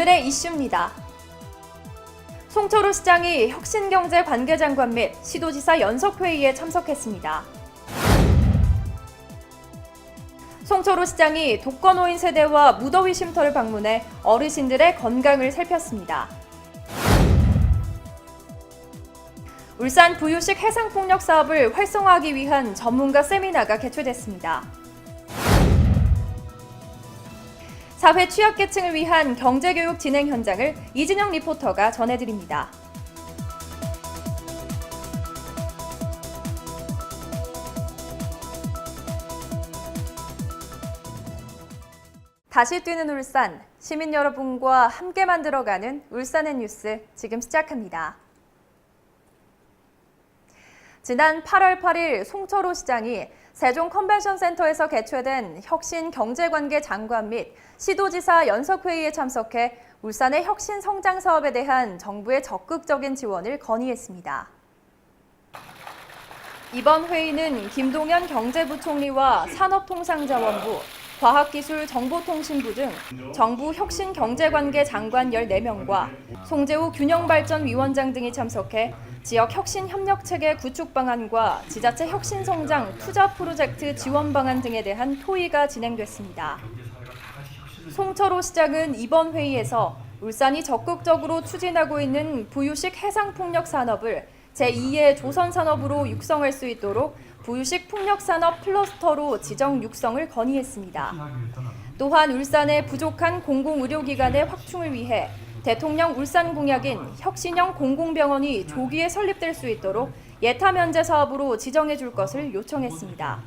오늘의 이슈입니다. 송철호 시장이 혁신경제 관계장관 및 시도지사 연석회의에 참석했습니다. 송철호 시장이 독거노인 세대와 무더위 쉼터를 방문해 어르신들의 건강을 살폈습니다. 울산 부유식 해상폭력 사업을 활성화하기 위한 전문가 세미나가 개최됐습니다. 사회 취약계층을 위한 경제교육 진행 현장을 이진영 리포터가 전해드립니다. 다시 뛰는 울산, 시민 여러분과 함께 만들어가는 울산의 뉴스 지금 시작합니다. 지난 8월 8일 송철호 시장이 세종 컨벤션 센터에서 개최된 혁신 경제관계 장관 및 시도지사 연석회의에 참석해 울산의 혁신 성장 사업에 대한 정부의 적극적인 지원을 건의했습니다. 이번 회의는 김동연 경제부총리와 산업통상자원부, 과학기술정보통신부 등 정부 혁신 경제관계 장관 14명과 송재우 균형발전위원장 등이 참석해 지역 혁신 협력 체계 구축 방안과 지자체 혁신 성장 투자 프로젝트 지원 방안 등에 대한 토의가 진행됐습니다. 송철호 시장은 이번 회의에서 울산이 적극적으로 추진하고 있는 부유식 해상 폭력 산업을 제2의 조선 산업으로 육성할 수 있도록 부유식 풍력 산업 클러스터로 지정 육성을 건의했습니다. 또한 울산의 부족한 공공 의료 기관의 확충을 위해 대통령 울산 공약인 혁신형 공공병원이 조기에 설립될 수 있도록 예타 면제 사업으로 지정해 줄 것을 요청했습니다.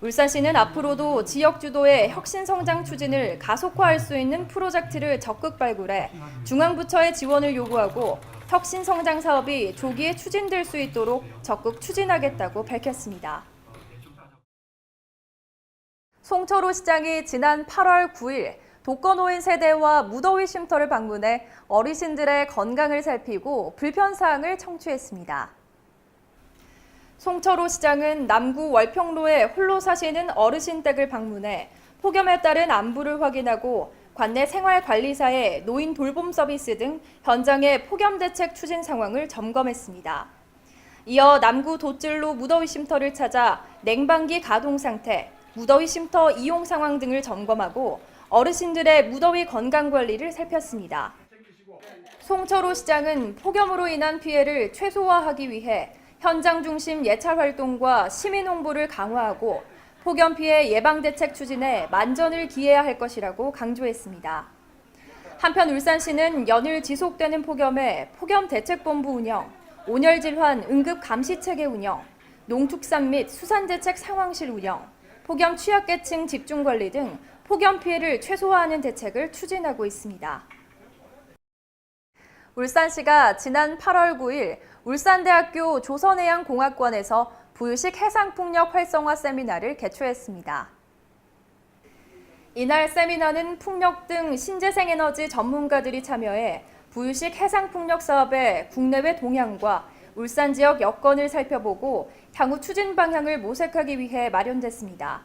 울산시는 앞으로도 지역 주도의 혁신 성장 추진을 가속화할 수 있는 프로젝트를 적극 발굴해 중앙부처의 지원을 요구하고 혁신 성장 사업이 조기에 추진될 수 있도록 적극 추진하겠다고 밝혔습니다. 송철호 시장이 지난 8월 9일 독거노인 세대와 무더위 쉼터를 방문해 어르신들의 건강을 살피고 불편사항을 청취했습니다. 송철호 시장은 남구 월평로에 홀로 사시는 어르신 댁을 방문해 폭염에 따른 안부를 확인하고 관내 생활관리사의 노인 돌봄 서비스 등 현장의 폭염 대책 추진 상황을 점검했습니다. 이어 남구 도질로 무더위 쉼터를 찾아 냉방기 가동 상태, 무더위 쉼터 이용 상황 등을 점검하고 어르신들의 무더위 건강 관리를 살폈습니다. 송철호 시장은 폭염으로 인한 피해를 최소화하기 위해 현장 중심 예찰 활동과 시민 홍보를 강화하고 폭염 피해 예방 대책 추진에 만전을 기해야 할 것이라고 강조했습니다. 한편 울산시는 연일 지속되는 폭염에 폭염 대책본부 운영, 온열 질환 응급 감시 체계 운영, 농축산 및 수산 대책 상황실 운영, 폭염 취약계층 집중 관리 등 폭염 피해를 최소화하는 대책을 추진하고 있습니다. 울산시가 지난 8월 9일 울산대학교 조선해양공학관에서 부유식 해상풍력 활성화 세미나를 개최했습니다. 이날 세미나는 풍력 등 신재생에너지 전문가들이 참여해 부유식 해상풍력 사업의 국내외 동향과 울산 지역 여건을 살펴보고 향후 추진 방향을 모색하기 위해 마련됐습니다.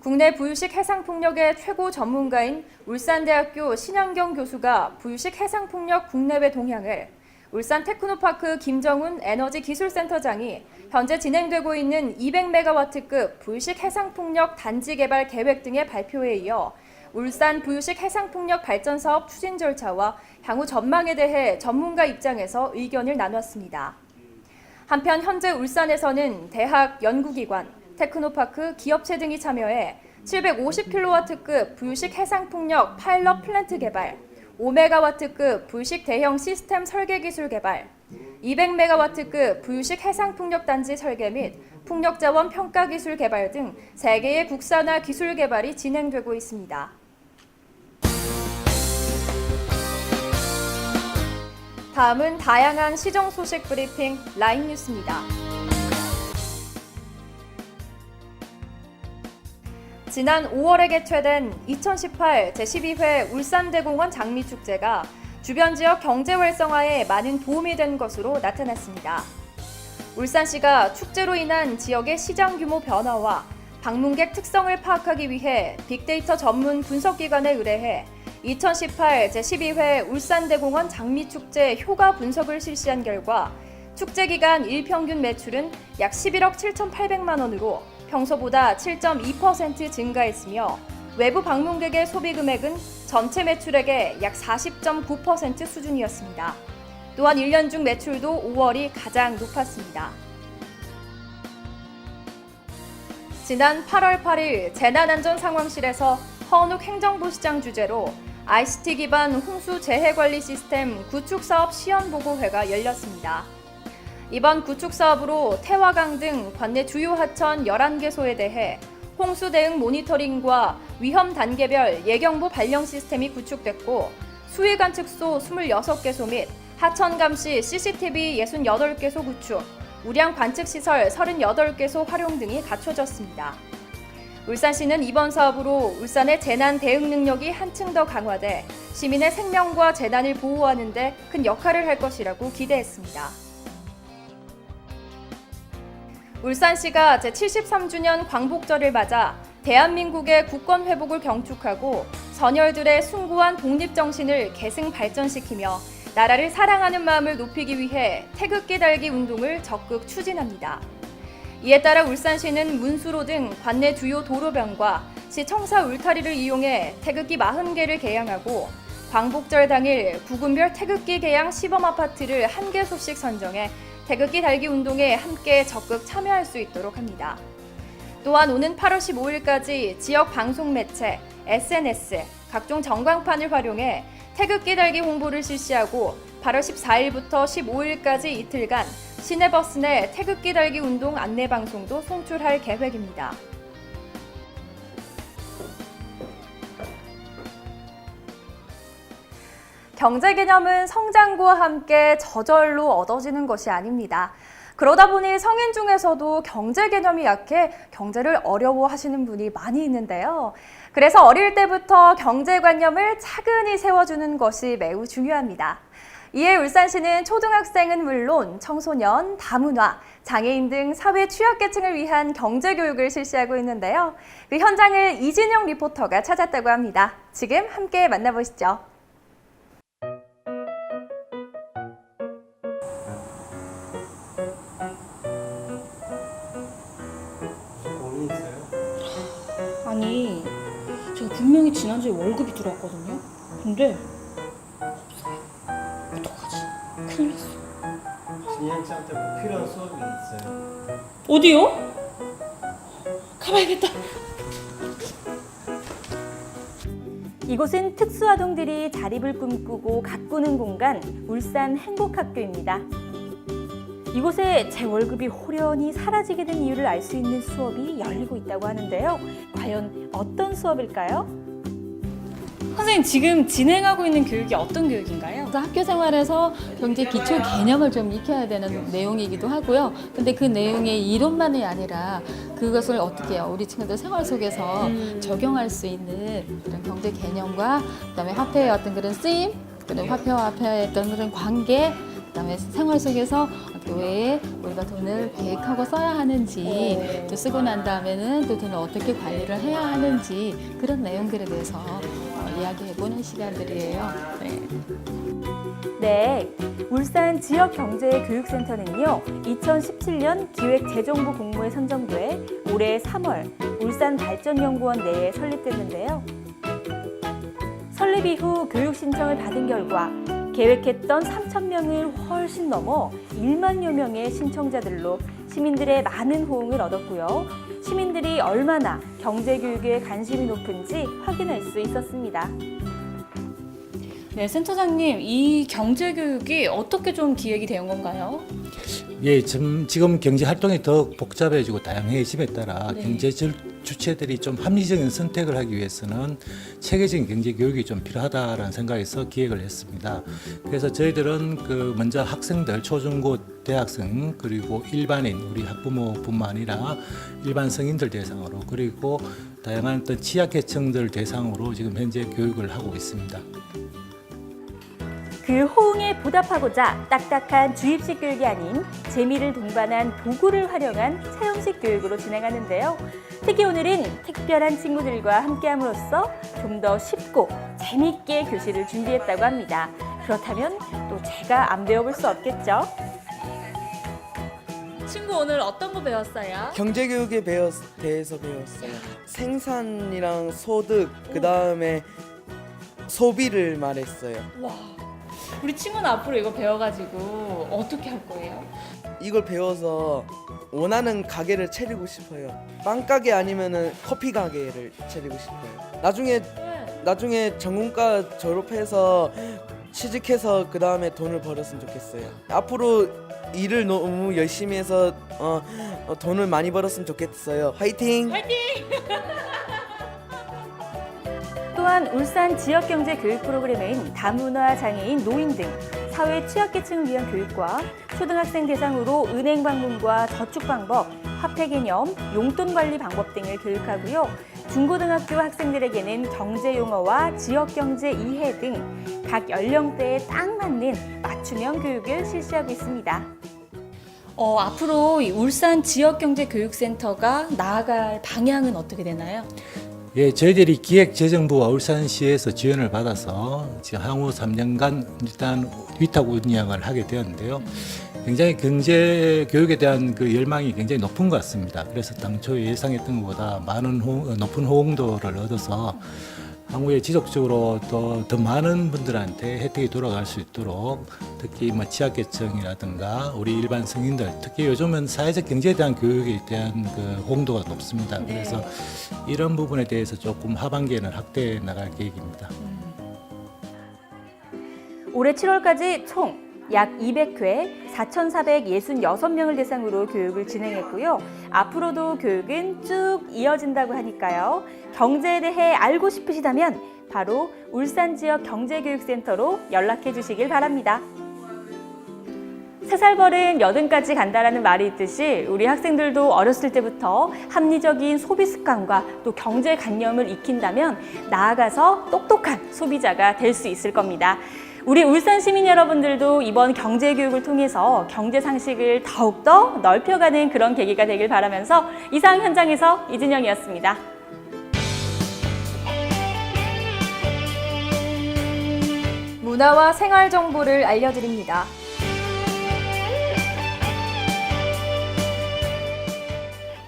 국내 부유식 해상풍력의 최고 전문가인 울산대학교 신현경 교수가 부유식 해상풍력 국내외 동향을 울산 테크노파크 김정훈 에너지기술센터장이 현재 진행되고 있는 200메가와트급 부유식 해상풍력 단지 개발 계획 등의 발표에 이어 울산 부유식 해상풍력 발전 사업 추진 절차와 향후 전망에 대해 전문가 입장에서 의견을 나눴습니다. 한편 현재 울산에서는 대학, 연구기관, 테크노파크, 기업체 등이 참여해 750kW급 부유식 해상풍력 파일럿 플랜트 개발, 5메가와트급 부유식 대형 시스템 설계 기술 개발, 200메가와트급 부유식 해상풍력 단지 설계 및 풍력 자원 평가 기술 개발 등 3개의 국산화 기술 개발이 진행되고 있습니다. 다음은 다양한 시정 소식 브리핑 라인 뉴스입니다. 지난 5월에 개최된 2018 제12회 울산대공원 장미축제가 주변 지역 경제 활성화에 많은 도움이 된 것으로 나타났습니다. 울산시가 축제로 인한 지역의 시장 규모 변화와 방문객 특성을 파악하기 위해 빅데이터 전문 분석기관에 의뢰해 2018 제12회 울산대공원 장미축제 효과 분석을 실시한 결과 축제 기간 일평균 매출은 약 11억 7,800만 원으로 평소보다 7.2% 증가했으며 외부 방문객의 소비 금액은 전체 매출액의 약 40.9% 수준이었습니다. 또한 1년 중 매출도 5월이 가장 높았습니다. 지난 8월 8일 재난안전상황실에서 허은욱 행정부시장 주재로 ICT 기반 홍수 재해 관리 시스템 구축 사업 시연 보고회가 열렸습니다. 이번 구축 사업으로 태화강 등 관내 주요 하천 11개소에 대해 홍수 대응 모니터링과 위험 단계별 예경보 발령 시스템이 구축됐고 수위 관측소 26개소 및 하천 감시 CCTV 68개소 구축, 우량 관측 시설 38개소 활용 등이 갖춰졌습니다. 울산시는 이번 사업으로 울산의 재난 대응 능력이 한층 더 강화돼 시민의 생명과 재난을 보호하는 데 큰 역할을 할 것이라고 기대했습니다. 울산시가 제73주년 광복절을 맞아 대한민국의 국권 회복을 경축하고 선열들의 숭고한 독립 정신을 계승 발전시키며 나라를 사랑하는 마음을 높이기 위해 태극기 달기 운동을 적극 추진합니다. 이에 따라 울산시는 문수로 등 관내 주요 도로변과 시 청사 울타리를 이용해 태극기 40개를 개양하고 광복절 당일 구군별 태극기 개양 시범 아파트를 한 개소씩 선정해 태극기 달기 운동에 함께 적극 참여할 수 있도록 합니다. 또한 오는 8월 15일까지 지역 방송 매체, SNS, 각종 전광판을 활용해 태극기 달기 홍보를 실시하고 8월 14일부터 15일까지 이틀간 시내버스 내 태극기 달기 운동 안내 방송도 송출할 계획입니다. 경제 개념은 성장과 함께 저절로 얻어지는 것이 아닙니다. 그러다 보니 성인 중에서도 경제 개념이 약해 경제를 어려워하시는 분이 많이 있는데요. 그래서 어릴 때부터 경제관념을 차근히 세워주는 것이 매우 중요합니다. 이에 울산시는 초등학생은 물론 청소년, 다문화, 장애인 등 사회 취약계층을 위한 경제교육을 실시하고 있는데요. 그 현장을 이진영 리포터가 찾았다고 합니다. 지금 함께 만나보시죠. 아니, 제가 분명히 지난주에 월급이 들어왔거든요. 근데 났어. 진영 씨한테 꼭 필요한 수업이 있어요. 어디요? 가봐야겠다. 이곳은 특수아동들이 자립을 꿈꾸고 가꾸는 공간 울산 행복학교입니다. 이곳에 제 월급이 호련히 사라지게 된 이유를 알 수 있는 수업이 열리고 있다고 하는데요. 과연 어떤 수업일까요? 선생님, 지금 진행하고 있는 교육이 어떤 교육인가요? 학교 생활에서 경제 기초 개념을 좀 익혀야 되는 내용이기도 하고요. 근데 그 내용이 이론만이 아니라 그것을 어떻게 해요? 우리 친구들 생활 속에서 적용할 수 있는 그런 경제 개념과 그다음에 화폐의 어떤 그런 쓰임, 그리고 화폐와 화폐의 어떤 그런 관계, 그다음에 생활 속에서 교회에 우리가 돈을 계획하고 써야 하는지 또 쓰고 난 다음에는 또 돈을 어떻게 관리를 해야 하는지 그런 내용들에 대해서 어, 이야기해보는 시간들이에요. 네. 네, 울산 지역경제교육센터는요, 2017년 기획재정부 공모에 선정돼 올해 3월 울산발전연구원 내에 설립됐는데요. 설립 이후 교육 신청을 받은 결과 계획했던 3,000명을 훨씬 넘어 1만여 명의 신청자들로 시민들의 많은 호응을 얻었고요. 시민들이 얼마나 경제교육에 관심이 높은지 확인할 수 있었습니다. 네, 센터장님, 이 경제 교육이 어떻게 좀 기획이 된 건가요? 예, 지금, 지금 경제 활동이 더 복잡해지고 다양해짐에 따라 네. 경제 주- 주체들이 좀 합리적인 선택을 하기 위해서는 체계적인 경제 교육이 좀 필요하다라는 생각에서 기획을 했습니다. 그래서 저희들은 그 먼저 학생들, 초중고 대학생 그리고 일반인 우리 학부모뿐만 아니라 일반 성인들 대상으로 그리고 다양한 어떤 취약계층들 대상으로 지금 현재 교육을 하고 있습니다. 그 호응에 보답하고자 딱딱한 주입식 교육이 아닌 재미를 동반한 도구를 활용한 체험식 교육으로 진행하는데요. 특히 오늘은 특별한 친구들과 함께함으로써 좀 더 쉽고 재미있게 교실을 준비했다고 합니다. 그렇다면 또 제가 안 배워볼 수 없겠죠? 친구 오늘 어떤 거 배웠어요? 경제교육에 배웠, 대해서 배웠어요. 생산이랑 소득, 그 다음에 소비를 말했어요. 와. 우리 친구는 앞으로 이거 배워가지고 어떻게 할 거예요? 이걸 배워서 원하는 가게를 차리고 싶어요. 빵 가게 아니면은 커피 가게를 차리고 싶어요. 나중에 나중에 전공과 졸업해서 취직해서 그 다음에 돈을 벌었으면 좋겠어요. 앞으로 일을 너무 열심히 해서 어, 어, 돈을 많이 벌었으면 좋겠어요. 화이팅! 또한 울산 지역경제 교육 프로그램은 다문화 장애인, 노인 등 사회 취약계층을 위한 교육과 초등학생 대상으로 은행 방문과 저축 방법, 화폐 개념, 용돈 관리 방법 등을 교육하고요. 중고등학교 학생들에게는 경제 용어와 지역 경제 이해 등 각 연령대에 딱 맞는 맞춤형 교육을 실시하고 있습니다. 어, 앞으로 이 울산 지역경제교육센터가 나아갈 방향은 어떻게 되나요? 예, 저희들이 기획재정부와 울산시에서 지원을 받아서 향후 3년간 일단 위탁 운영을 하게 되었는데요. 굉장히 경제 교육에 대한 그 열망이 굉장히 높은 것 같습니다. 그래서 당초 예상했던 것보다 많은 호, 높은 호응도를 얻어서 향후에 지속적으로 또 더 많은 분들한테 혜택이 돌아갈 수 있도록 특히 뭐 취약계층이라든가 우리 일반 성인들 특히 요즘은 사회적 경제에 대한 교육에 대한 그 호응도가 높습니다. 그래서 이런 부분에 대해서 조금 하반기에는 확대해 나갈 계획입니다. 올해 7월까지 총 약 200회 4,466명을 대상으로 교육을 진행했고요. 앞으로도 교육은 쭉 이어진다고 하니까요. 경제에 대해 알고 싶으시다면 바로 울산 지역 경제교육센터로 연락해 주시길 바랍니다. 세살 벌은 여든까지 간다라는 말이 있듯이 우리 학생들도 어렸을 때부터 합리적인 소비 습관과 또 경제 관념을 익힌다면 나아가서 똑똑한 소비자가 될 수 있을 겁니다. 우리 울산 시민 여러분들도 이번 경제 교육을 통해서 경제 상식을 더욱더 넓혀가는 그런 계기가 되길 바라면서 이상 현장에서 이진영이었습니다. 문화와 생활 정보를 알려드립니다.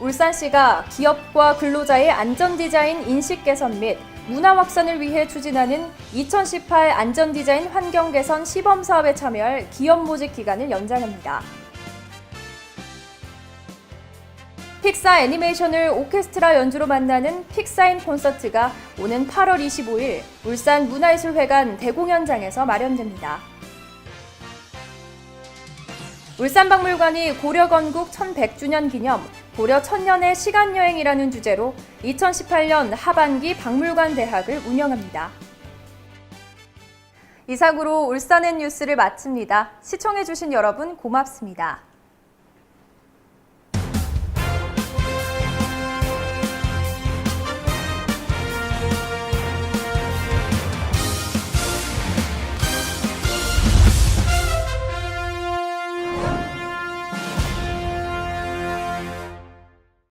울산시가 기업과 근로자의 안전 디자인 인식 개선 및 문화 확산을 위해 추진하는 2018 안전 디자인 환경 개선 시범 사업에 참여할 기업 모집 기간을 연장합니다. 픽사 애니메이션을 오케스트라 연주로 만나는 픽사인 콘서트가 오는 8월 25일 울산 문화예술회관 대공연장에서 마련됩니다. 울산박물관이 고려 건국 1100주년 기념 고려 천년의 시간여행이라는 주제로 2018년 하반기 박물관 대학을 운영합니다. 이상으로 울산의 뉴스를 마칩니다. 시청해주신 여러분 고맙습니다.